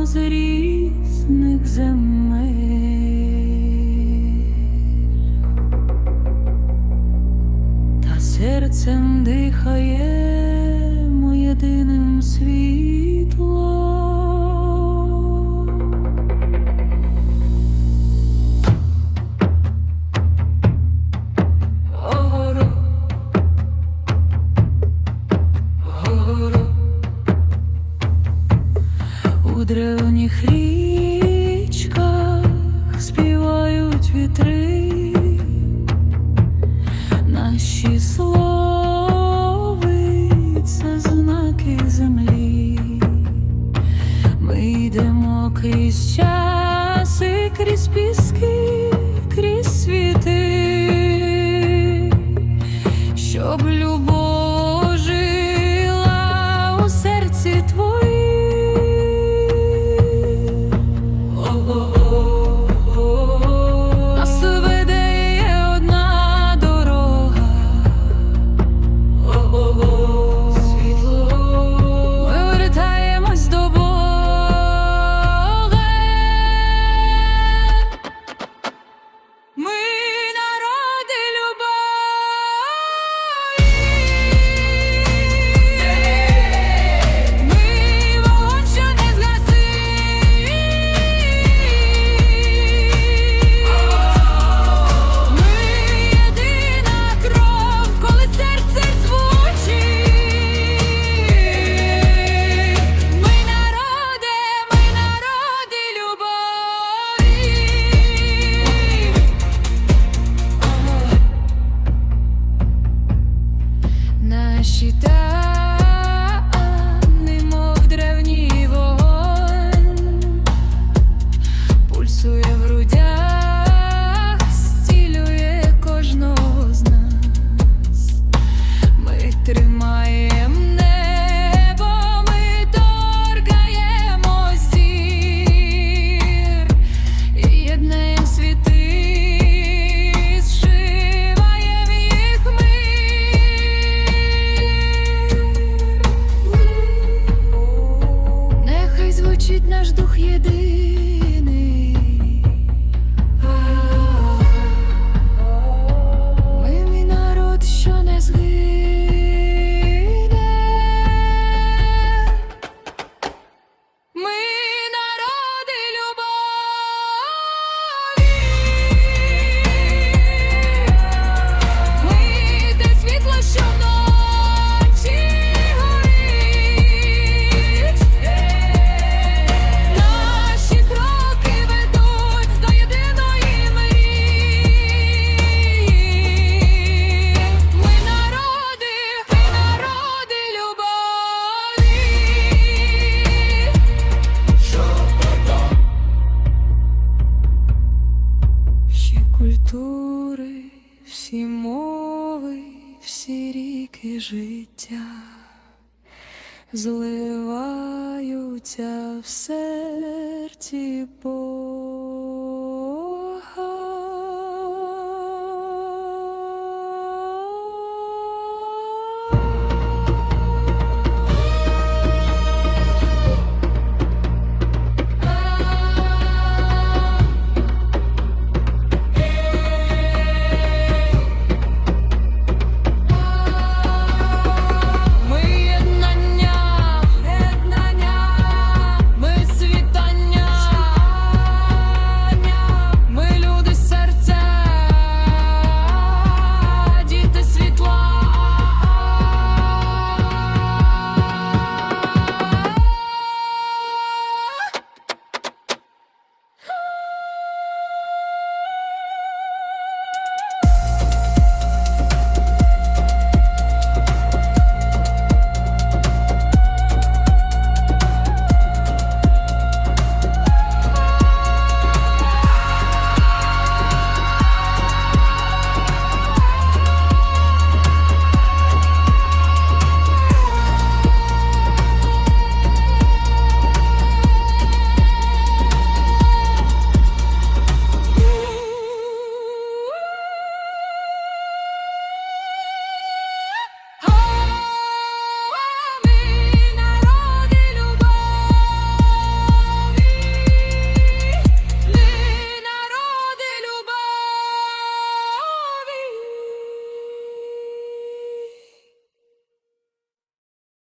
разом з різних земель, та серцем дихаємо єдиним світлом. древніх річках співають вітри, наші слови це знаки землі, ми йдемо крізь час і крізь піски, крізь світи, щоб любов жила у серці твоєму. Вчить наш дух єдиний. культури, всі мови, всі ріки життя зливаються в серці Бога.